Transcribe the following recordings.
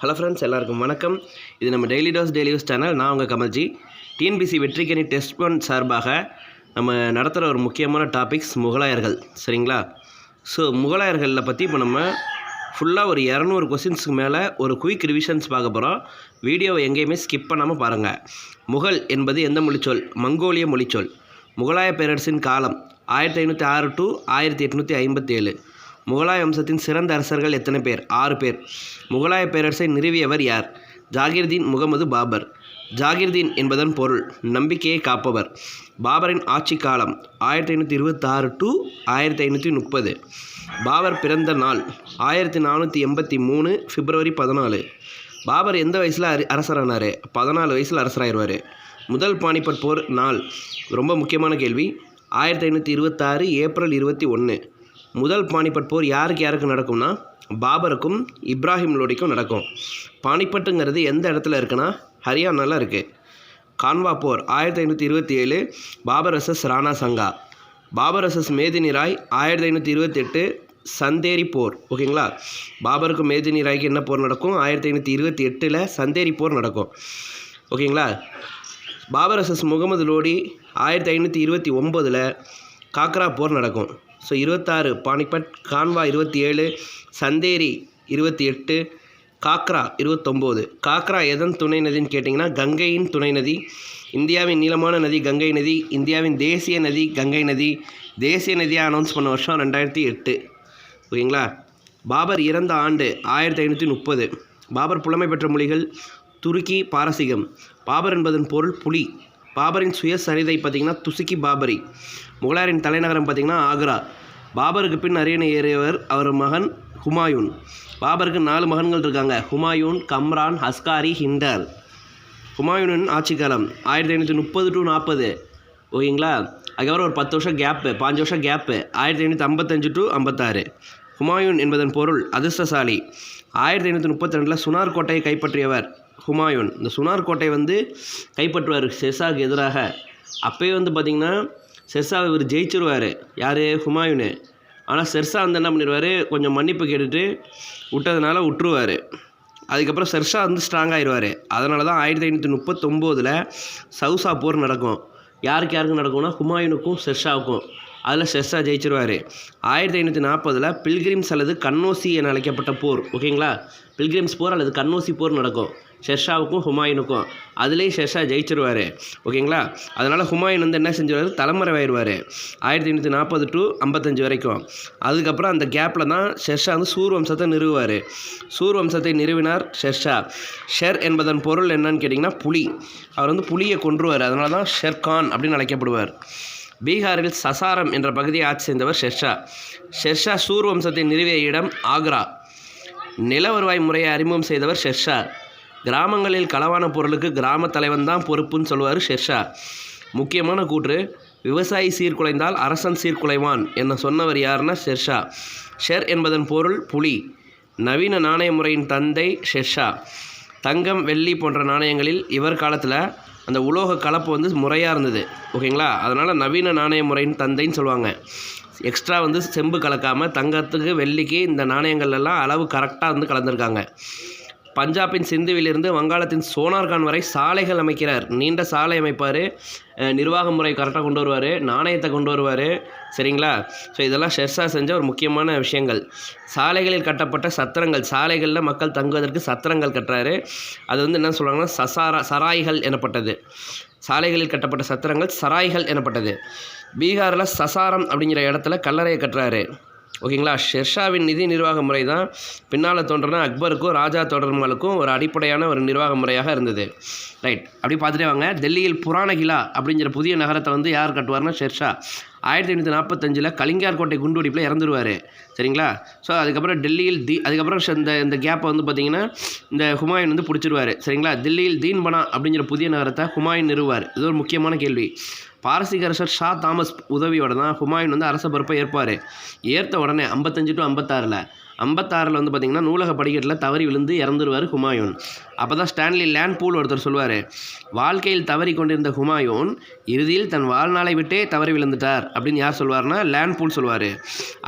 Hello friends எல்லாருக்கும் வணக்கம். இது நம்ம daily dose daily use channel நான் உங்கள் கமல்ஜி. டிஎன்பிசி வெற்றிக்கணி டெஸ்ட் ஒன் சார்பாக நம்ம நடத்துகிற ஒரு முக்கியமான டாபிக்ஸ் முகலாயர்கள். சரிங்களா? ஸோ முகலாயர்களில் பற்றி இப்போ நம்ம ஃபுல்லாக ஒரு இரநூறு கொஸ்டின்ஸ்க்கு மேலே ஒரு குயிக் ரிவிஷன்ஸ் பார்க்க போகிறோம் வீடியோவை எங்கேயுமே ஸ்கிப் பண்ணாமல் பாருங்கள் முகல் என்பது எந்த மொழிச்சொல்? மங்கோலிய மொழிச்சொல். முகலாய பேரரசின் காலம் ஆயிரத்தி ஐநூற்றி ஆறு டு ஆயிரத்தி எட்நூற்றி ஐம்பத்தேழு. முகலாய வம்சத்தின் சிறந்த அரசர்கள் எத்தனை பேர்? ஆறு பேர். முகலாய பேரரசை நிறுவியவர் யார்? ஜாகிர்தீன் முகமது பாபர். ஜாகிர்தீன் என்பதன் பொருள் நம்பிக்கையை காப்பவர். பாபரின் ஆட்சி காலம் ஆயிரத்தி ஐநூற்றி இருபத்தாறு டு ஆயிரத்தி ஐநூற்றி முப்பது பாபர் பிறந்த நாள் ஆயிரத்தி நானூற்றி எண்பத்தி மூணு பிப்ரவரி பதினாலு. பாபர் எந்த வயசில் அரி அரசரானார்? பதினாலு வயசில் அரசராயிருவார். முதல் பானிபட் போர் நாள் ரொம்ப முக்கியமான கேள்வி ஆயிரத்தி ஐநூற்றி இருபத்தாறு ஏப்ரல் இருபத்தி ஒன்று முதல் பானிபட் போர் யாருக்கு யாருக்கு நடக்கும்னா பாபருக்கும் இப்ராஹிம் லோடிக்கும் நடக்கும். பானிபட்டுங்கிறது எந்த இடத்துல இருக்குன்னா ஹரியானாவில் இருக்குது கான்வா போர் ஆயிரத்தி ஐநூற்றி இருபத்தி ஏழு பாபர் எஸ்எஸ் ராணா சங்கா. பாபர் எஸ்எஸ் மேதினி ராய் ஆயிரத்தி ஐநூற்றி இருபத்தெட்டு சந்தேரி போர். ஓகேங்களா? பாபருக்கும் மேதினி ராய்க்கு என்ன போர் நடக்கும்? ஆயிரத்தி ஐநூற்றி இருபத்தி எட்டில் சந்தேரி போர் நடக்கும். ஓகேங்களா? பாபர் எஸ்எஸ் முகமது லோடி ஆயிரத்தி ஐநூற்றி இருபத்தி ஒம்போதில் காக்ரா போர் நடக்கும். ஸோ இருபத்தாறு. பானிபட் கான்வா இருபத்தி ஏழு சந்தேரி இருபத்தி எட்டு காக்ரா இருபத்தொம்போது. காக்ரா எதன் துணை நதின்னு கேட்டிங்கன்னா கங்கையின் துணை நதி. இந்தியாவின் நீளமான நதி கங்கை நதி. இந்தியாவின் தேசிய நதி கங்கை நதி. தேசிய நதியாக அனௌன்ஸ் பண்ண வருஷம் ரெண்டாயிரத்தி எட்டு. ஓகேங்களா? பாபர் இறந்த ஆண்டு ஆயிரத்தி ஐநூற்றி முப்பது. பாபர் புலமை பெற்ற மொழிகள் துருக்கி பாரசீகம். பாபர் என்பதன் பொருள் புலி. பாபரின் சுயசரிதை பார்த்திங்கன்னா துசுக்கி பாபரி. முகலாயரின் தலைநகரம் பார்த்திங்கன்னா ஆக்ரா. பாபருக்கு பின் அரியணை ஏறியவர் அவர் மகன் ஹுமாயூன். பாபருக்கு நாலு மகன்கள் இருக்காங்க. ஹுமாயூன் கம்ரான் ஹஸ்காரி ஹிண்டர் ஹுமாயூனின் ஆட்சி காலம் ஆயிரத்தி ஐநூற்றி முப்பது டு நாற்பது. ஓகேங்களா? அதுக்கப்புறம் ஒரு பத்து வருஷம் கேப்பு பாஞ்சு வருஷம் கேப்பு ஆயிரத்தி ஐநூற்றி ஐம்பத்தஞ்சு டு ஐம்பத்தாறு. ஹுமாயூன் என்பதன் பொருள் அதிர்ஷ்டசாலி. ஆயிரத்தி ஐநூற்றி முப்பத்தி ரெண்டில் சுனார் கோட்டையை கைப்பற்றியவர். ஹுமாயூன். இந்த சுனார் கோட்டை வந்து கைப்பற்றுவார் ஷெர்ஷாவுக்கு எதிராக. அப்போயே வந்து பார்த்திங்கன்னா ஷெர்ஷா இவர் ஜெயிச்சிருவார். யார்? ஹுமாயூனு. ஆனால் ஷெர்ஷா வந்து என்ன பண்ணிடுவார் கொஞ்சம் மன்னிப்பு கேட்டுட்டு விட்டதுனால விட்டுருவார் அதுக்கப்புறம் ஷெர்ஷா வந்து ஸ்ட்ராங் ஆயிடுவார் அதனால தான் ஆயிரத்தி ஐநூற்றி முப்பத்தொம்போதில் சவுசா போர் நடக்கும். யாருக்கு யாருக்கு நடக்கும்னா ஹுமாயூனுக்கும் ஷெர்ஷாவுக்கும் அதில் ஷெர்ஷா ஜெயிச்சிருவார். ஆயிரத்தி ஐநூற்றி நாற்பதில் பில்கிரிம்ஸ் அல்லது கன்னோசி என அழைக்கப்பட்ட போர். ஓகேங்களா? பில்கிரிம்ஸ் போர் அல்லது கன்னோசி போர் நடக்கும். ஷெர்ஷாவுக்கும் ஹுமாயூனுக்கும். அதுலேயும் ஷெர்ஷா ஜெயிச்சிருவார். ஓகேங்களா? அதனால் ஹுமாயூன் வந்து என்ன செஞ்சிருவார்? தலைமறைவாயிருவார். ஆயிரத்தி எண்ணூற்றி நாற்பது டு ஐம்பத்தஞ்சு வரைக்கும். அதுக்கப்புறம் அந்த கேப்பில் தான் ஷெர்ஷா வந்து சூர்வம்சத்தை நிறுவுவார். சூர் வம்சத்தை நிறுவினார் ஷெர்ஷா. ஷெர் என்பதன் பொருள் என்னன்னு கேட்டிங்கன்னா புலி. அவர் வந்து புலியை கொன்றுவார். அதனால தான் ஷெர்கான் அப்படின்னு அழைக்கப்படுவார். பீகாரில் சசாரம் என்ற பகுதியை ஆட்சி செய்தவர் ஷெர்ஷா. ஷெர்ஷா சூர்வம்சத்தை நிறுவிய இடம் ஆக்ரா. நில வருவாய் முறையை அறிமுகம் செய்தவர் ஷெர்ஷா. கிராமங்களில் களவான பொருளுக்கு கிராம தலைவன் தான் பொறுப்புன்னு சொல்லுவார் ஷெர்ஷா. முக்கியமான கூற்று விவசாயி சீர்குலைந்தால் அரசன் சீர்குலைவான் என சொன்னவர் யாருன்னா ஷெர்ஷா. ஷெர் என்பதன் பொருள் புலி. நவீன நாணய முறையின் தந்தை ஷெர்ஷா. தங்கம் வெள்ளி போன்ற நாணயங்களில் இவர் காலத்தில் அந்த உலோக கலப்பு வந்து முறையாக இருந்தது. ஓகேங்களா? அதனால் நவீன நாணய முறையின் தந்தைன்னு சொல்லுவாங்க. எக்ஸ்ட்ரா வந்து செம்பு கலக்காமல் தங்கத்துக்கு வெள்ளிக்கு இந்த நாணயங்கள் எல்லாம் அளவு கரெக்டாக வந்து கலந்துருக்காங்க. பஞ்சாபின் சிந்துவிலிருந்து வங்காளத்தின் சோனார்கான் வரை சாலைகள் அமைக்கிறார். நீண்ட சாலை அமைப்பார். நிர்வாக முறை கரெக்டாக கொண்டு வருவார். நாணயத்தை கொண்டு வருவார். சரிங்களா? ஸோ இதெல்லாம் ஷெர்ஷா செஞ்ச ஒரு முக்கியமான விஷயங்கள். சாலைகளில் கட்டப்பட்ட சத்திரங்கள் சாலைகளில் மக்கள் தங்குவதற்கு சத்திரங்கள் கட்டுறாரு. அது வந்து என்ன சொல்கிறாங்கன்னா சசாரா சராய்கள் எனப்பட்டது. சாலைகளில் கட்டப்பட்ட சத்திரங்கள் சராய்கள் எனப்பட்டது. பீகாரில் சசாரம் அப்படிங்கிற இடத்துல கல்லறையை கட்டுறாரு. ஓகேங்களா? ஷெர்ஷாவின் நிதி நிர்வாக முறை தான் பின்னால் தோன்றின அக்பருக்கும் ராஜா தொடர்மலுக்கும் ஒரு அடிப்படையான ஒரு நிர்வாக முறையாக இருந்தது. ரைட். அப்படி பார்த்துட்டே வாங்க. டெல்லியில் புராணகிலா அப்படிங்கிற புதிய நகரத்தை வந்து யார் கட்டுவார்னா ஷெர்ஷா. ஆயிரத்தி எண்ணூற்றி நாற்பத்தஞ்சில் கலிங்கார் கோட்டை குண்டுவெடிப்பில் இறந்துருவார். சரிங்களா? ஸோ அதுக்கப்புறம் டெல்லியில் தி அதுக்கப்புறம் இந்த இந்த கேப்பை வந்து பார்த்திங்கன்னா இந்த ஹுமாயூன் வந்து பிடிச்சிருவார். சரிங்களா? தில்லியில் தீன்பனா அப்படிங்கிற புதிய நகரத்தை ஹுமாயூன் நிறுவார் இது ஒரு முக்கியமான கேள்வி. பாரசீக அரசர் ஷா தாமஸ் உதவியோட தான் ஹுமாயூன் வந்து அரச பொறுப்பை ஏற்பார். ஏற்ற உடனே ஐம்பத்தஞ்சு டு ஐம்பத்தாறில் ஐம்பத்தாறில் வந்து பார்த்திங்கன்னா நூலக படிக்கட்டில் தவறி விழுந்து இறந்துருவார் ஹுமாயூன். அப்போ தான் ஸ்டான்லி லேண்ட் பூல் ஒருத்தர் சொல்லுவார் வாழ்க்கையில் தவறி கொண்டிருந்த ஹுமாயூன் இறுதியில் தன் வாழ்நாளை விட்டே தவறி விழுந்துட்டார். அப்படின்னு யார் சொல்வார்னா லேண்ட் பூல் சொல்லுவார்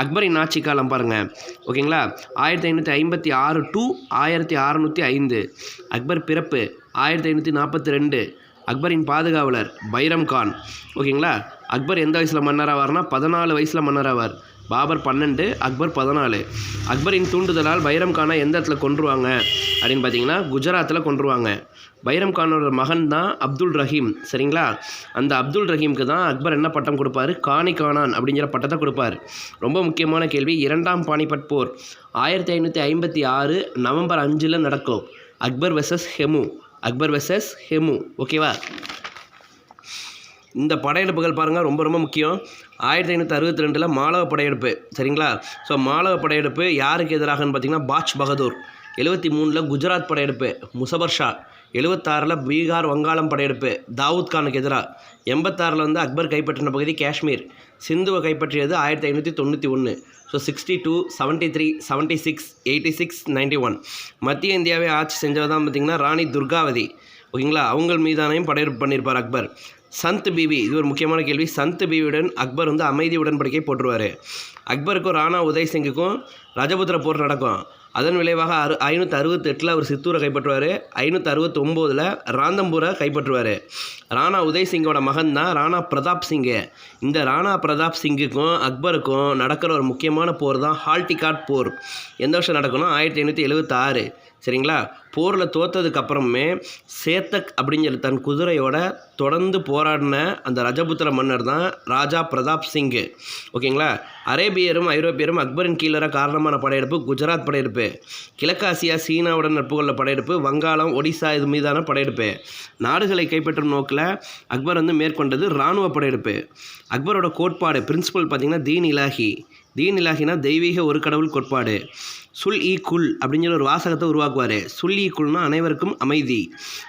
அக்பரின் ஆட்சி காலம் பாருங்கள் ஓகேங்களா? ஆயிரத்தி ஐநூற்றி ஐம்பத்தி ஆறு டு ஆயிரத்தி அறநூற்றி ஐந்து. அக்பர் பிறப்பு ஆயிரத்தி ஐநூற்றி நாற்பத்தி ரெண்டு. அக்பரின் பாதுகாவலர் பைரம் கான். ஓகேங்களா? அக்பர் எந்த வயசில் மன்னராவார்னா பதினாலு வயசில் மன்னராவார். பாபர் பன்னெண்டு அக்பர் பதினாலு. அக்பரின் தூண்டுதலால் பைரம் கானை எந்த இடத்துல கொன்றுவாங்க? அப்படின்னு பார்த்தீங்கன்னா குஜராத்தில் கொன்றுவாங்க. பைரம் கானோட மகன் தான் அப்துல் ரஹீம். சரிங்களா? அந்த அப்துல் ரஹீம்க்கு தான் அக்பர் என்ன பட்டம் கொடுப்பாரு? காணி கானான் அப்படிங்கிற பட்டத்தை கொடுப்பார். ரொம்ப முக்கியமான கேள்வி. இரண்டாம் பானிபட் போர் ஆயிரத்தி ஐநூற்றி ஐம்பத்தி ஆறு நவம்பர் அஞ்சில் நடக்கும். அக்பர் வெசஸ் ஹெமு. அக்பர் வெசஸ் ஹெமு. ஓகேவா இந்த படையெடுப்புகள் பாருங்கள் ரொம்ப ரொம்ப முக்கியம். ஆயிரத்தி ஐநூற்றி அறுபத்தி ரெண்டில் மாலவ படையெடுப்பு சரிங்களா? ஸோ மாலவ படையெடுப்பு யாருக்கு எதிராகன்னு பார்த்தீங்கன்னா பாஜ் பகதூர். எழுபத்தி மூணில் குஜராத் படையெடுப்பு முசபர் ஷா. எழுபத்தாறில் பீகார் வங்காளம் படையெடுப்பு தாவூத் கானுக்கு எதிராக எண்பத்தாறில் வந்து அக்பர் கைப்பற்றின பகுதி காஷ்மீர். சிந்துவை கைப்பற்றியது ஆயிரத்தி ஐநூற்றி தொண்ணூற்றி ஒன்று so sixty two seventy three seventy six eighty six ninety one மத்திய இந்தியாவை ஆட்சி செஞ்சவர் தான் பார்த்திங்கன்னா ராணி துர்காவதி. ஓகேங்களா? அவங்கள் மீதானையும் படையெடுப்பு பண்ணியிருப்பார் அக்பர். சந்த் பிவி இது ஒரு முக்கியமான கேள்வி. சந்த் பிபியுடன் அக்பர் வந்து அமைதி உடன்படிக்கை போட்டுருவார் அக்பருக்கும் ராணா உதய் சிங்குக்கும் ரஜபுத்திர போர் நடக்கும். அதன் விளைவாக அறு ஐநூற்றி அறுபத்தெட்டில் அவர் சித்தூரை கைப்பற்றுவார். ஐநூற்றி அறுபத்தொம்போதில் ராந்தம்பூரை கைப்பற்றுவார். ராணா உதய் சிங்கோட மகன் தான் ராணா பிரதாப் சிங்கு. இந்த ராணா பிரதாப் சிங்குக்கும் அக்பருக்கும் நடக்கிற ஒரு முக்கியமான போர் தான் ஹால்டிகாட் போர். எந்த வருஷம் நடக்கணும் ஆயிரத்தி ஐநூற்றி எழுபத்தாறு சரிங்களா? போரில் தோத்ததுக்கு அப்புறமே சேத்தக் அப்படிங்கிற தன் குதிரையோட தொடர்ந்து போராடின அந்த ரஜபுத்திர மன்னர் தான் ராஜா பிரதாப் சிங்கு ஓகேங்களா? அரேபியரும் ஐரோப்பியரும் அக்பரின் கீழற காரணமான படையெடுப்பு குஜராத் படையெடுப்பு. கிழக்காசியா சீனாவுடன் நட்பு கொள்ள படையெடுப்பு வங்காளம் ஒடிசா இது மீதான படையெடுப்பு. நாடுகளை கைப்பற்றும் நோக்கில் அக்பர் வந்து மேற்கொண்டது இராணுவ படையெடுப்பு. அக்பரோட கோட்பாடு பிரின்சிபல் பார்த்திங்கன்னா தீன் இலாஹி தீன் இலாகினா தெய்வீக ஒரு கடவுள் கோட்பாடு. சுல் ஈ குல் அப்படிங்கிற ஒரு வாசகத்தை உருவாக்குவார். சுல் ஈ குல்னா அனைவருக்கும் அமைதி.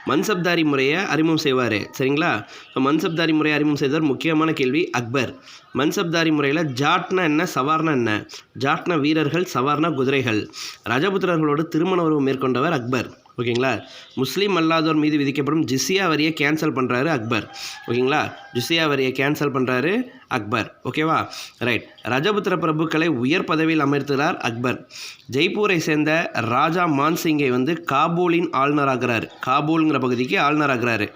மன்சப்தாரி முறையை அறிமுகம் செய்வார். சரிங்களா? ஸோ மன்சப்தாரி முறையை அறிமுகம் செய்தவர் முக்கியமான கேள்வி அக்பர். மன்சப்தாரி முறையில் ஜாட்னா என்ன சவார்னா என்ன? ஜாட்னா வீரர்கள் சவார்னா குதிரைகள். ரஜபுத்திரர்களோடு திருமண உறவு மேற்கொண்டவர் அக்பர். ஓகேங்களா? முஸ்லீம் அல்லாதோர் மீது விதிக்கப்படும் ஜிசியா வரியை கேன்சல் பண்ணுறாரு அக்பர். ஓகேங்களா? ஜிசியா வரியை கேன்சல் பண்ணுறாரு அக்பர். ஓகேவா? ரைட் ரஜபுத்திர பிரபுக்களை உயர் பதவியில் அமர்த்துகிறார் அக்பர். ஜெய்ப்பூரை சேர்ந்த ராஜா மான்சிங்கை வந்து காபூலின் ஆளுநராகிறார் காபூலுங்கிற பகுதிக்கு ஆளுநராகிறார்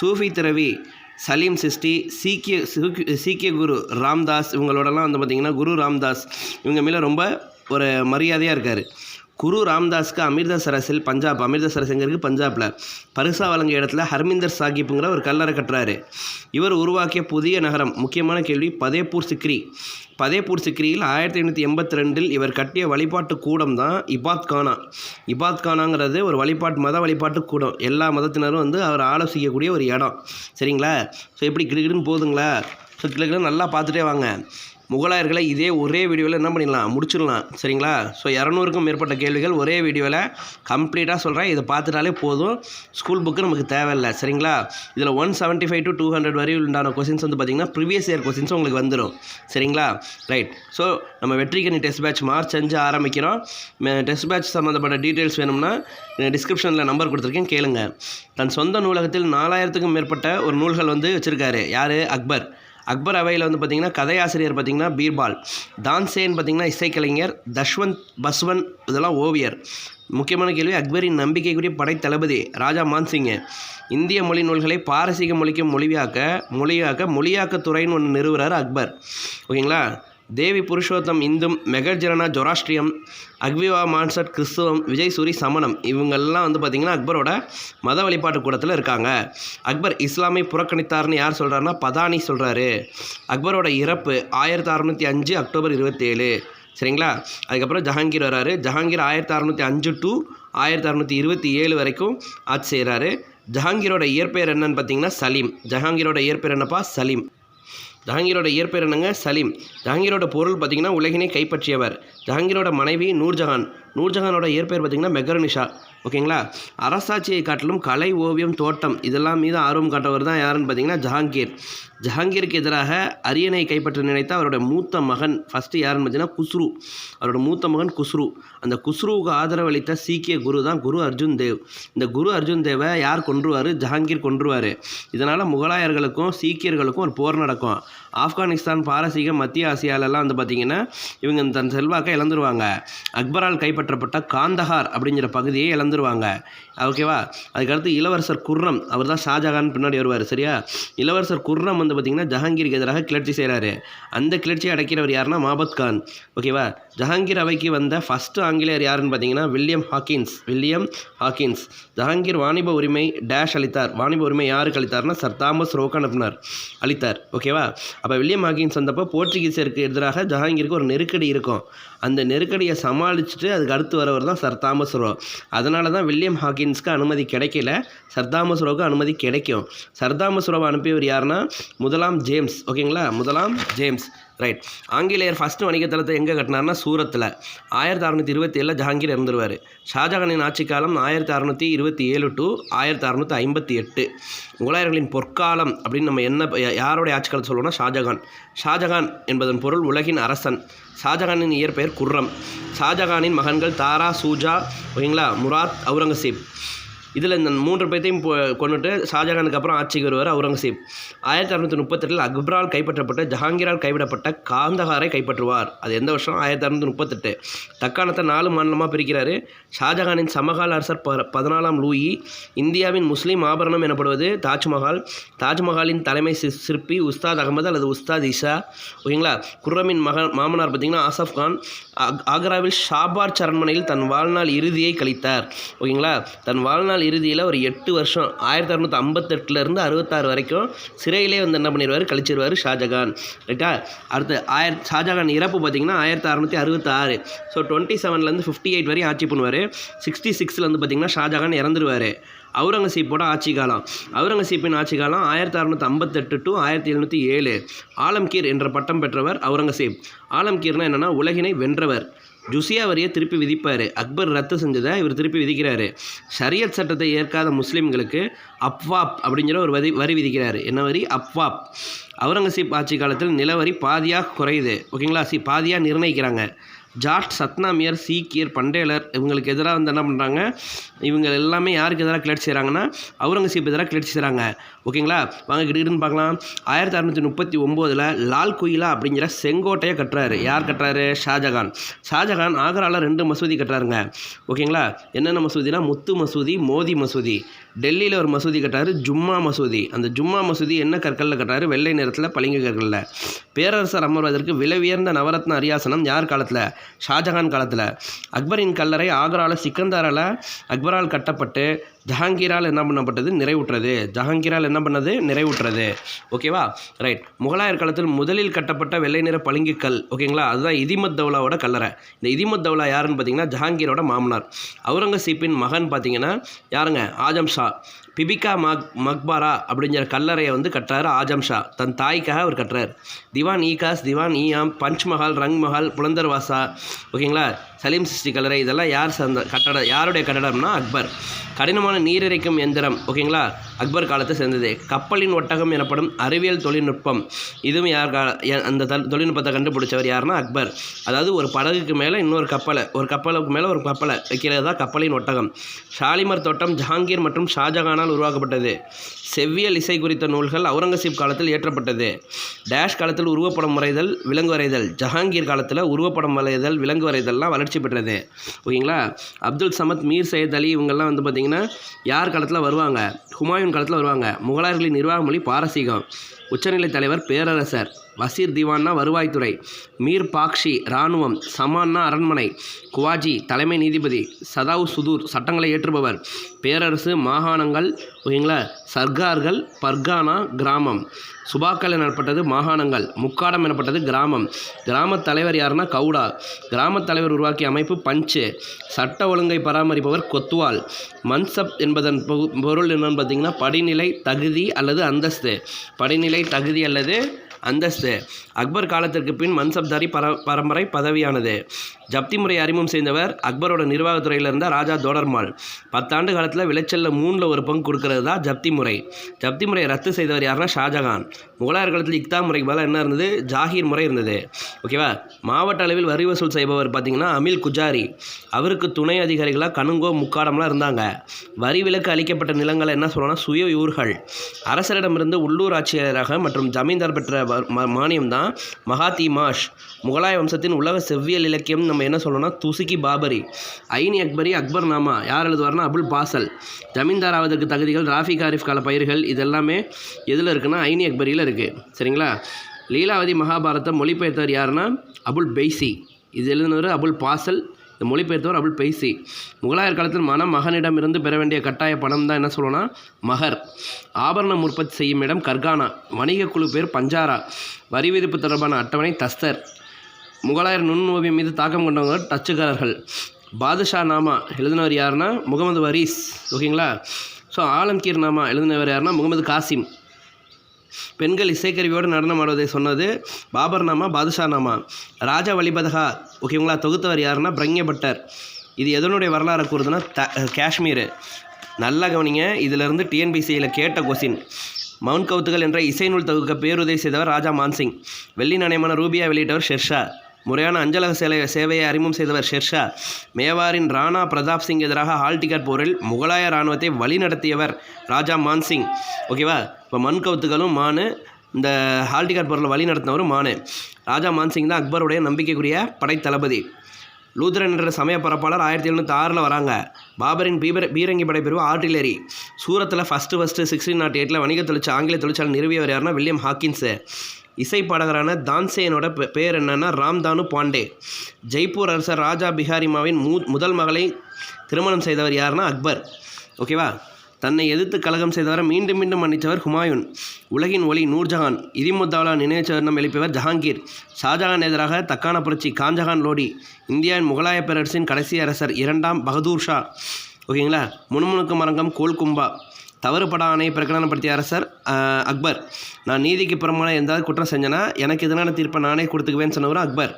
சூஃபி திரவி சலீம் சிஸ்டி சீக்கிய சீக்கிய- சீக்கிய குரு ராம்தாஸ் இவங்களோடலாம் வந்து பார்த்திங்கன்னா குரு ராம்தாஸ் இவங்க மேலே ரொம்ப ஒரு மரியாதையாக இருக்கார். குரு ராம்தாஸ்க்கு அமிர்தசரஸில் பஞ்சாப் அமிர்தசரஸ் எங்கே இருக்குது பஞ்சாபில். பரிசா வழங்கிய இடத்துல ஹர்மிந்தர் சாஹிப்புங்கிற ஒரு கல்லறை கட்டுறாரு. இவர் உருவாக்கிய புதிய நகரம். முக்கியமான கேள்வி பதேப்பூர் சிக்ரி. பதேப்பூர் சிக்ரியில் ஆயிரத்தி எண்ணூற்றி எண்பத்தி ரெண்டில் இவர் கட்டிய வழிபாட்டு கூடம் தான் இபாத் கானா. இபாத் கானாங்கிறது ஒரு வழிபாட்டு மத வழிபாட்டு கூடம். எல்லா மதத்தினரும் வந்து அவர் ஆலோசிக்கக்கூடிய ஒரு இடம். சரிங்களா? ஸோ எப்படி கிடுகிடுன்னு போதுங்களா? ஸோ கிடுகிடுன்னு நல்லா பார்த்துட்டே வாங்க. முகலாயர்களை இதே ஒரே வீடியோவில் என்ன பண்ணிடலாம்? முடிச்சிடலாம். சரிங்களா? ஸோ இரநூறுக்கும் மேற்பட்ட கேள்விகள் ஒரே வீடியோவில் கம்ப்ளீட்டாக சொல்கிறேன் இதை பார்த்துட்டாலே போதும். ஸ்கூல் புக்கு நமக்கு தேவையில்லை. சரிங்களா? இதில் one seventy five to two hundred வரை உண்டான கொஸ்டின்ஸ் வந்து பார்த்திங்கன்னா ப்ரீவியஸ் இயர் கொஸ்டின்ஸ் உங்களுக்கு வந்துடும் சரிங்களா? ரைட் ஸோ நம்ம வெற்றிக்கணி டெஸ்ட் பேட்ச் மார்ச் அஞ்சு ஆரம்பிக்கிறோம். டெஸ்ட் பேட்ச் சம்மந்தப்பட்ட டீட்டெயில்ஸ் வேணும்னா டிஸ்கிரிப்ஷனில் நம்பர் கொடுத்துருக்கேன். கேளுங்க. தன் சொந்த நூலகத்தில் நாலாயிரத்துக்கும் மேற்பட்ட ஒரு நூல்கள் வந்து வச்சுருக்காரு. யார்? அக்பர். அக்பர் அவையில் வந்து பார்த்திங்கன்னா கதையாசிரியர் பார்த்திங்கன்னா பீர்பால். தான்சேன் பார்த்திங்கன்னா இசைக்கலைஞர் தஷ்வந்த் பஸ்வன் இதெல்லாம் ஓவியர். முக்கியமான கேள்வி அக்பரின் நம்பிக்கைக்குரிய படைத்தளபதி ராஜா மான்சிங்கு. இந்திய மொழி நூல்களை பாரசீக மொழிக்கு மொழியாக்க மொழியாக்க மொழியாக்க துறைன்னு ஒன்று நிறுவுறார் அக்பர். ஓகேங்களா? தேவி புருஷோத்தம் இந்தும் மெகர்ஜரனா ஜொராஸ்ட்ரியம் அக்விவா மான்சட் கிறிஸ்துவம் விஜய் சூரி சமணம் இவங்கெல்லாம் வந்து பார்த்திங்கன்னா அக்பரோட மத வழிபாட்டு கூடத்தில் இருக்காங்க. அக்பர் இஸ்லாமை புறக்கணித்தார்னு யார் சொல்கிறாருன்னா பதானி சொல்கிறாரு அக்பரோட இறப்பு ஆயிரத்தி அறநூற்றி அஞ்சு அக்டோபர் இருபத்தேழு. சரிங்களா? அதுக்கப்புறம் ஜஹாங்கீர் வராரு. ஜஹாங்கீர் ஆயிரத்தி அறநூற்றி அஞ்சு டு ஆயிரத்தி அறநூற்றி இருபத்தி ஏழு வரைக்கும் ஆட்சி செய்கிறாரு ஜஹாங்கீரோட இயற்பெயர் என்னன்னு பார்த்தீங்கன்னா சலீம். ஜஹாங்கீரோட இயற்பெயர் என்னப்பா? சலீம். ஜஹாங்கீரோட இயற்பெயர் என்னங்க? சலீம். ஜஹாங்கீரோட பொருள் பார்த்தீங்கன்னா உலகினை கைப்பற்றியவர். ஜஹாங்கீரோட மனைவி நூர்ஜஹான். நூர்ஜஹானோட இயற்பெயர் பார்த்திங்கன்னா மெகர்னிஷா. ஓகேங்களா? அரசாட்சியை காட்டிலும் கலை ஓவியம் தோட்டம் இதெல்லாம் மீது ஆர்வம் காட்டவர் தான் யாருன்னு பார்த்தீங்கன்னா ஜஹாங்கீர். ஜஹாங்கீருக்கு எதிராக அரியணை கைப்பற்ற நினைத்த அவருடைய மூத்த மகன் ஃபஸ்ட்டு யாருன்னு பார்த்தீங்கன்னா குஸ்ரு. அவரோட மூத்த மகன் குஸ்ரு. அந்த குஸ்ருவுக்கு ஆதரவு அளித்த சீக்கிய குரு தான் குரு அர்ஜுன் தேவ். இந்த குரு அர்ஜுன் தேவை யார் கொன்றுவார்? ஜஹாங்கீர் கொன்றுவார். இதனால் முகலாயர்களுக்கும் சீக்கியர்களுக்கும் ஒரு போர் நடக்கும். ஆப்கானிஸ்தான் பாரசீகம் மத்திய ஆசியாலெல்லாம் வந்து பார்த்திங்கன்னா இவங்க தன் செல்வாக்கை இழந்துருவாங்க. அக்பரால் கைப்பற்றப்பட்ட காந்தஹார் அப்படிங்கிற பகுதியை இழந்து இழந்துருவாங்க ஓகேவா அதுக்கடுத்து இளவரசர் குர்ரம். அவர் தான் ஷாஜகான் பின்னாடி வருவார் சரியா? இளவரசர் குர்ரம் வந்து பார்த்திங்கன்னா ஜஹாங்கீருக்கு எதிராக கிளர்ச்சி செய்கிறாரு அந்த கிளர்ச்சியை அடைக்கிறவர் யாருன்னா மாபத் கான். ஓகேவா ஜஹாங்கீர் அவைக்கு வந்த ஃபஸ்ட்டு ஆங்கிலேயர் யாருன்னு பார்த்தீங்கன்னா William Hawkins. William Hawkins. Jahangir வாணிப உரிமை டேஷ் அளித்தார். வாணிப உரிமை யாருக்கு அளித்தார்னா சர் தாமஸ் ரோக்கன் அப்படின்னார் அளித்தார். ஓகேவா அப்போ வில்லியம் ஹாக்கின்ஸ் வந்தப்போ போர்ச்சுகீசியருக்கு எதிராக ஜஹாங்கீருக்கு ஒரு நெருக்கடி இருக்கும். அந்த நெருக்கடியை சமாளிச்சுட்டு அதுக்கு அடுத்து வரவர் தான் சர் தாமஸ் ரோ. அதனால் தான் வில்லியம் ஹாக்கின்ஸ்க்கு அனுமதி கிடைக்கல. சர்தாமசுரோவுக்கு அனுமதி கிடைக்கும். சர்தாமசுரோவை அனுப்பியவர் யாருன்னா முதலாம் ஜேம்ஸ். ஓகேங்களா? முதலாம் ஜேம்ஸ். ரைட் ஆங்கிலேயர் ஃபஸ்ட்டு வணிகத்தலத்தை எங்கே கட்டினார்னா சூரத்தில். ஆயிரத்தி அறநூற்றி இருபத்தி ஏழில் ஜஹாங்கீர் இறந்துருவார். ஷாஜகானின் ஆட்சி காலம் ஆயிரத்தி அறநூற்றி இருபத்தி ஏழு டு ஆயிரத்தி அறநூற்றி ஐம்பத்தி எட்டு முகலாயர்களின் பொற்காலம் அப்படின்னு நம்ம என்ன யாரோடைய யாருடைய ஆட்சி காலத்தை சொல்லுவோம்னா ஷாஜகான். ஷாஜகான் என்பதன் பொருள் உலகின் அரசன். ஷாஜகானின் இயற்பெயர் குர்ரம். ஷாஜகானின் மகன்கள் தாரா சூஜா ஓகேங்களா முராத் அவுரங்கசீப். இதில் இந்த மூன்று பேர்த்தையும் கொண்டுட்டு கொன்னுட்டு ஷாஜகானுக்கு அப்புறம் ஆட்சிக்கு வருவார் அவுரங்கசீப். ஆயிரத்தி அறுநூற்றி முப்பத்தெட்டில் அக்பரால் கைப்பற்றப்பட்ட ஜஹாங்கீரால் கைவிடப்பட்ட காந்தகாரை கைப்பற்றுவார். அது எந்த வருஷம்? ஆயிரத்தி அறுநூற்றி முப்பத்தெட்டு. தக்காணத்தை நாலு மாநிலமாக பிரிக்கிறாரு. ஷாஜகானின் சமகால அரசர் ப பதினாலாம் லூயி இந்தியாவின் முஸ்லீம் ஆபரணம் எனப்படுவது தாஜ்மஹால். தாஜ்மஹாலின் தலைமை சி- சிற்பி உஸ்தாத் அகமது அல்லது உஸ்தாத் இஷா. ஓகேங்களா? குர்ரமின் மகன் மாமனார் பார்த்தீங்கன்னா ஆசப் கான். ஆக்- ஆக்ராவில் ஷாபார் சரண்மனையில் தன் வாழ்நாள் இறுதியை கழித்தார். ஓகேங்களா? தன் வாழ்நாள் இறுதியில் ஒரு எட்டு வருஷம் ஆயிரத்தி அறநூற்றி ஐம்பத்தெட்டுலேருந்து அறுபத்தாறு வரைக்கும் சிறையிலே வந்து என்ன பண்ணிடுவார் கழிச்சிருவார் ஷாஜகான். ரைட்டா அடுத்து ஆயிர ஷாஜகான் இறப்பு பார்த்தீங்கன்னா ஆயிரத்தி அறநூற்றி அறுபத்தாறு. ஸோ டுவெண்ட்டி செவன்லேருந்து ஃபிஃப்டி எயிட் வரையும் ஆட்சி பண்ணுவார். சிக்ஸ்டி சிக்ஸில் வந்து பார்த்தீங்கன்னா ஷாஜகான் இறந்துருவார். அவுரங்கசீப்போட ஆட்சி காலம். அவுரங்கசீப்பின் ஆட்சி காலம் ஆயிரத்தி அறநூற்றி ஐம்பத்தெட்டு டு ஆயிரத்தி எழுநூற்றி ஏழு. ஆலம்கீர் என்ற பட்டம் பெற்றவர் அவுரங்கசீப். ஆலம்கீர்னால் என்னென்னா உலகினை வென்றவர். ஜுசியா வரியை திருப்பி விதிப்பார். அக்பர் ரத்து செஞ்சதை இவர் திருப்பி விதிக்கிறாரு. ஷரியத் சட்டத்தை ஏற்காத முஸ்லீம்களுக்கு அப்வாப் அப்படிங்கிற ஒரு வரி வரி விதிக்கிறாரு. என்ன வரி? அப்வாப். அவுரங்கசீப் ஆட்சி காலத்தில் நிலவரி பாதியாக குறையுது. ஓகேங்களா? சி பாதியாக நிர்ணயிக்கிறாங்க. ஜாட் சத்னாமியர் சீக்கியர் பண்டேலர் இவங்களுக்கு எதிராக வந்து என்ன பண்ணுறாங்க இவங்க எல்லாமே யாருக்கு எதிராக கிளர்ச்சி செய்கிறாங்கன்னா அவுரங்கசீப் எதிராக கிளர்ச்சி செய்கிறாங்க ஓகேங்களா? வாங்க கிட்டன்னு பார்க்கலாம். ஆயிரத்தி அறநூற்றி முப்பத்தி ஒம்போதில் லால் குயிலா அப்படிங்கிற செங்கோட்டையை கட்டுறாரு. யார் கட்டுறாரு? ஷாஜகான். ஷாஜகான் ஆக்ராவில் ரெண்டு மசூதி கட்டுறாருங்க. ஓகேங்களா? என்னென்ன மசூதினா முத்து மசூதி மோதி மசூதி. டெல்லியில் ஒரு மசூதி கட்டுறாரு ஜும்மா மசூதி. அந்த ஜும்மா மசூதி என்ன கற்களில் கட்டுறாரு? வெள்ளை நிறத்தில் பளிங்கு கற்களில். பேரரசர் அமர்வதற்கு விலை உயர்ந்த நவரத்ன அரியாசனம் யார் காலத்தில்? ஷாஜகான் காலத்தில். அக்பரின் கல்லறை ஆக்ராவில் சிக்கந்தாரால் அக்பரால் கட்டப்பட்டு ஜஹாங்கீரால் என்ன பண்ணப்பட்டது? நிறைவுற்றது. ஜஹாங்கீரால் என்ன பண்ணது? நிறைவுற்றது. ஓகேவா? ரைட். முகலாயர் காலத்தில் முதலில் கட்டப்பட்ட வெள்ளை நிற பளிங்கு கல் ஓகேங்களா? அதுதான் இதிமத் தௌலாவோட கல்லறை. இந்த இதிமத் தௌலா யாருன்னு பார்த்தீங்கன்னா ஜஹாங்கீரோட மாமனார். அவுரங்கசீப்பின் மகன் பார்த்தீங்கன்னா யாருங்க? ஆஜம் ஷா. பிபிகா மக் மக்பாரா அப்படிங்கிற கல்லறையை வந்து கட்டுறாரு ஆஜம் ஷா. தன் தாய்க்காக அவர் கட்டுறாரு. திவான் ஈகாஸ் திவான் ஈயாம் பஞ்ச் மஹால் ரங் மஹால் புலந்தர்வாசா ஓகேங்களா? சலீம் சிஸ்டி கல்லறை இதெல்லாம் யார் சேர்ந்த கட்டட யாருடைய கட்டடம்னா அக்பர். கடினமான நீரிறைக்கும் எந்திரம் ஓகேங்களா? அக்பர் காலத்தை சேர்ந்தது. கப்பலின் ஒட்டகம் எனப்படும் அறிவியல் தொழில்நுட்பம். இதுவும் யார் கா அந்த தொழில்நுட்பத்தை கண்டுபிடிச்சவர் யாருன்னா அக்பர். அதாவது ஒரு படகுக்கு மேலே இன்னொரு கப்பலை ஒரு கப்பலுக்கு மேலே ஒரு கப்பலை வைக்கிறது தான் கப்பலின் ஒட்டகம். ஷாலிமர் தோட்டம் ஜஹாங்கீர் மற்றும் ஷாஜகானால் உருவாக்கப்பட்டது. செவ்வியல் இசை குறித்த நூல்கள் அவுரங்கசீப் காலத்தில் இயற்றப்பட்டது. டேஷ் காலத்தில் உருவப்படம் வரைதல் விலங்கு வரைதல் ஜஹாங்கீர் காலத்தில் உருவப்படம் வரைதல் விலங்கு வரைதல்லாம் வளர்ச்சி பெற்றது. ஓகேங்களா? அப்துல் சமத் மீர் சையத் அலி இவங்கெல்லாம் வந்து பார்த்திங்கன்னா யார் காலத்தில் வருவாங்க? ஹுமாயூன் காலத்தில் வருவாங்க. முகலாயர்களின் நிர்வாக மொழி பாரசீகம். உச்சநிலை தலைவர் பேரரசர். வசீர் திவான்னா வருவாய்த்துறை. மீர் பாக்ஷி இராணுவம். சமான்னா அரண்மனை. குவாஜி தலைமை நீதிபதி. சதாவு சுதூர் சட்டங்களை ஏற்றுபவர் பேரரசு மாகாணங்கள். ஓகேங்களா? பர்கார்கள் பர்கானா கிராமம். சுபாக்கள் எனப்பட்டது மாகாணங்கள் முக்காடம் எனப்பட்டது கிராமம். கிராமத் தலைவர் யாருன்னா கவுடா. கிராமத் தலைவர் உருவாக்கிய அமைப்பு பஞ்சு. சட்ட ஒழுங்கை பராமரிப்பவர் கொத்வால். மன்சப் என்பதன் பொ- பொருள் என்னன்னு பார்த்தீங்கன்னா படிநிலை தகுதி அல்லது அந்தஸ்து. படிநிலை தகுதி அல்லது அந்தஸ்து. அக்பர் காலத்திற்கு பின் மன்சப்தாரி பர பரம்பரை பதவியானது. ஜப்தி முறை அறிமுகம் செய்தவர் அக்பரோட நிர்வாகத்துறையில் இருந்த ராஜா தோடர்மால். பத்தாண்டு காலத்தில் விளைச்சலில் மூணில் ஒரு பங்கு கொடுக்கறது தான் ஜப்தி முறை. ஜப்தி முறையை ரத்து செய்தவர் யாருன்னா ஷாஜகான். முகலாயர் காலத்தில் இக்தா முறைக்கு பதிலாக என்ன இருந்தது? ஜாகீர் முறை இருந்தது. ஓகேவா? மாவட்ட அளவில் வரி வசூல் செய்பவர் பார்த்தீங்கன்னா அமில் குஜாரி. அவருக்கு துணை அதிகாரிகளாக கணுங்கோ முக்காடம்லாம் இருந்தாங்க. வரி விலக்கு அளிக்கப்பட்ட நிலங்களை என்ன சொல்லணும்னா சுய ஊர்கள். அரசரிடமிருந்து உள்ளூர் ஆட்சியராக மற்றும் ஜமீன்தார் பெற்ற மானியம் தான் மகாத்தி மாஷ் முகலாய வம்சத்தின் உலக செவ்வியல் இலக்கியம் நம்ம என்ன சொல்லணும்னா துசுக்கி பாபரி ஐனி அக்பரி அக்பர் நாமா யார் எழுதுவார்னா அபுல் பாசல். ஜமீன்தார் ஆவதற்கு தகுதிகள் ராஃபிக் காரிஃப் கால பயிர்கள் இதெல்லாமே எதில் இருக்குன்னா ஐனி அக்பரியில் இருக்குது சரிங்களா? லீலாவதி மகாபாரதம் மொழிபெயர்த்தவர் யாருன்னா அபுல் பெய்சி. இது எழுதினவர் அபுல் பாசல் இந்த மொழிபெயர்த்தவர் அபுல் பெய்சி முகலாயர் காலத்தில் மனம் மகனிடமிருந்து பெற வேண்டிய கட்டாய பணம் தான் என்ன சொல்லணும்னா மகர். ஆபரணம் உற்பத்தி செய்யும் இடம் கர்கானா. வணிக குழு பேர் பஞ்சாரா. வரி விதிப்பு தொடர்பான அட்டவணை தஸ்தர். முகலாயர் நுண்ணோவியம் மீது தாக்கம் கொண்டவங்க டச்சுக்காரர்கள். பாதுஷா நாமா எழுதினவர் யாருன்னா முகமது வரீஸ். ஓகேங்களா? ஸோ ஆலம்கீர் நாமா எழுதினவர் யாருன்னா முகமது காசிம். பெண்கள் இசைக்கருவியோடு நடனம் ஆடுவதை சொன்னது பாபர் நாமா பாதுஷா நாமா ராஜா வலிபதகா ஓகேங்களா தொகுத்தவர் யாருன்னா பிரங்கபட்டர் இது எதனுடைய வரலாறு கூறுதுன்னா த காஷ்மீர். நல்லா கவனிங்க இதிலிருந்து டிஎன்பிசியில் கேட்ட கொஸ்டின். மவுண்ட் கவுத்துகள் என்ற இசை நூல் தொகுக்க பேருதவி செய்தவர் ராஜா மான்சிங். வெள்ளி நாணயமான ரூபியா வெளியிட்டவர் ஷெர்ஷா. முறையான அஞ்சலக சேலை சேவையை அறிமுகம் செய்தவர் ஷெர்ஷா. மேவாரின் ராணா பிரதாப் சிங் எதிராக ஹால் டிக்கெட் போரில் முகலாய இராணுவத்தை வழிநடத்தியவர் ராஜா மான்சிங் ஓகேவா இப்போ மண் கவுத்துகளும் மானு இந்த ஹால் டிக்கெட் போரில் வழி நடத்தினவரும் மானு. ராஜா மான்சிங் தான் அக்பருடைய நம்பிக்கைக்குரிய படைத்தளபதி. லூத்ரன் என்ற சமய பரப்பாளர் ஆயிரத்தி எழுநூற்றி ஆறில் வராங்க. பாபரின் பீபர் பீரங்கி படைப்பிரிவு ஆர்டிலரி. சூரத்தில் ஃபஸ்ட்டு ஃபஸ்ட்டு சிக்ஸ்டீன் நாட் எயிட்டில் வணிக தொழிற்சாலை ஆங்கில தொழிற்சாலை நிறுவியவர் யாருன்னா வில்லியம் ஹாக்கின்ஸு. இசை பாடகரான தான்சேனோட பெ- பேர் என்னன்னா ராம்தானு பாண்டே. ஜெய்ப்பூர் அரசர் ராஜா பிஹாரிமாவின் மூ முதல் மகளை திருமணம் செய்தவர் யாருன்னா அக்பர். ஓகேவா தன்னை எதிர்த்து கலகம் செய்தவரை மீண்டும் மீண்டும் மன்னித்தவர் ஹுமாயூன். உலகின் ஒளி நூர்ஜஹான். இதிமுத்தாவலா நினைவு சின்னம் எழுப்பியவர் ஜஹாங்கீர். ஷாஜஹான் எதிராக தக்கான புரட்சி காஞ்சஹான் லோடி. இந்தியாவின் முகலாய பேரரசின் கடைசி அரசர் இரண்டாம் பகதூர் ஷா. ஓகேங்களா முணுமுணுக்கு மரங்கம் கோல்கும்பா. தவறுபடானை ஆணையை பிரகடனப்படுத்திய அரசர் அக்பர். நான் நீதிக்கு புறமான எந்தாவது குற்றம் செஞ்சேன்னா எனக்கு எதிரான தீர்ப்பை நானே கொடுத்துக்குவேன்னு சொன்னவர் அக்பர்.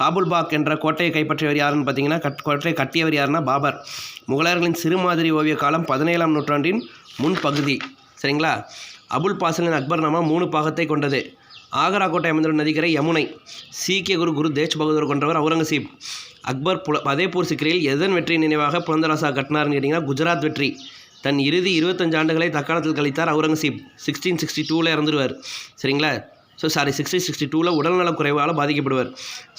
காபுல் பாக் என்ற கோட்டையை கைப்பற்றியவர் யாருன்னு பார்த்தீங்கன்னா கட் கோட்டையை கட்டியவர் யாருன்னா பாபர். முகலாயர்களின் சிறு மாதிரி ஓவிய காலம் பதினேழாம் நூற்றாண்டின் முன்பகுதி சரிங்களா? அபுல் பாசலின் அக்பர் நாமா மூணு பாகத்தை கொண்டது. ஆக்ரா கோட்டை அமைந்துள்ள நதிக்கரை யமுனை. சீக்கிய குரு குரு தேஜ் பகதூர் கொண்டவர் அவுரங்கசீப். அக்பர் புல அதேபூர் சிக்கிரியில் எதன் வெற்றி நினைவாக புலந்தராசா கட்டினார்னு கேட்டிங்கன்னா குஜராத் வெற்றி. தன் இறுதி இருபத்தஞ்சு ஆண்டுகளை தக்காணத்தில் கழித்தார் அவுரங்கசீப். சிக்ஸ்டீன் சிக்ஸ்டி டூவில் இறந்துருவார். சரிங்களா? ஸோ சாரி சிக்ஸ்டி சிக்ஸ்டி டூவில் உடல்நலக் குறைவால் பாதிக்கப்படுவார்.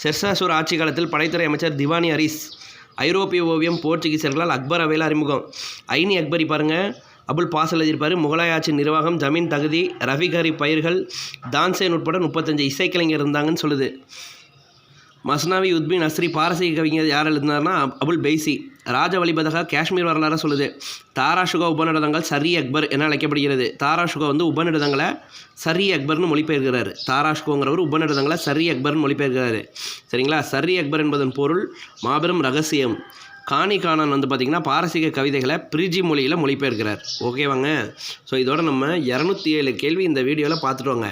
செர்சாசூர் ஆட்சி காலத்தில் படைத்துறை அமைச்சர் திவானி ஹரிஸ் ஐரோப்பிய ஓவியம் போர்ச்சுகீசர்களால் அக்பர் அவையில் அறிமுகம். ஐனி அக்பரி பாருங்கள் அபுல் பாசல் எழுதியிருப்பார். முகலாய ஆட்சி நிர்வாகம் ஜமீன் தகுதி ரவிகரி பயிர்கள் தான்சேன் உட்பட முப்பத்தஞ்சு இசைக்கலைஞர் இருந்தாங்கன்னு சொல்லுது. மஸ்னாவி உத்பின் அஸ்ரி பாரசீக கவிஞர் யார் எழுதினார்னா அபுல் பெய்சி ராஜ வழிபதகா காஷ்மீர் வரலாறு சொல்லுது. தாராஷுகா உபநிடதங்கள் சரி அக்பர் என அழைக்கப்படுகிறது. தாராஷுகா வந்து உபநிடதங்களை சரி அக்பர்னு மொழிபெயர்க்கிறார். தாராஷுகோங்கிறவர் உபநிடதங்களை சரி அக்பர்னு மொழிபெயர்க்கிறாரு. சரிங்களா? சரி அக்பர் என்பதன் பொருள் மாபெரும் ரகசியம். காணி காணான் வந்து பார்த்திங்கன்னா பாரசீக கவிதைகளை பிரிஜி மொழியில் மொழிபெயர்க்கிறார். ஓகேவாங்க? ஸோ இதோட நம்ம இரநூத்தி ஏழு கேள்வி இந்த வீடியோவில் பார்த்துட்டு வாங்க.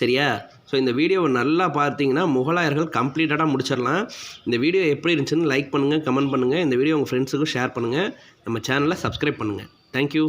சரியா? ஸோ இந்த வீடியோவை நல்லா பார்த்தீங்கன்னா முகலாயர்கள் கம்ப்ளீட்டடாக முடிச்சிடலாம். இந்த வீடியோ எப்படி இருந்துச்சுன்னு லைக் பண்ணுங்கள் கமெண்ட் பண்ணுங்கள் இந்த வீடியோ உங்கள் ஃப்ரெண்ட்ஸுக்கும் ஷேர் பண்ணுங்கள் நம்ம சேனலை சப்ஸ்கிரைப் பண்ணுங்கள் தேங்க்யூ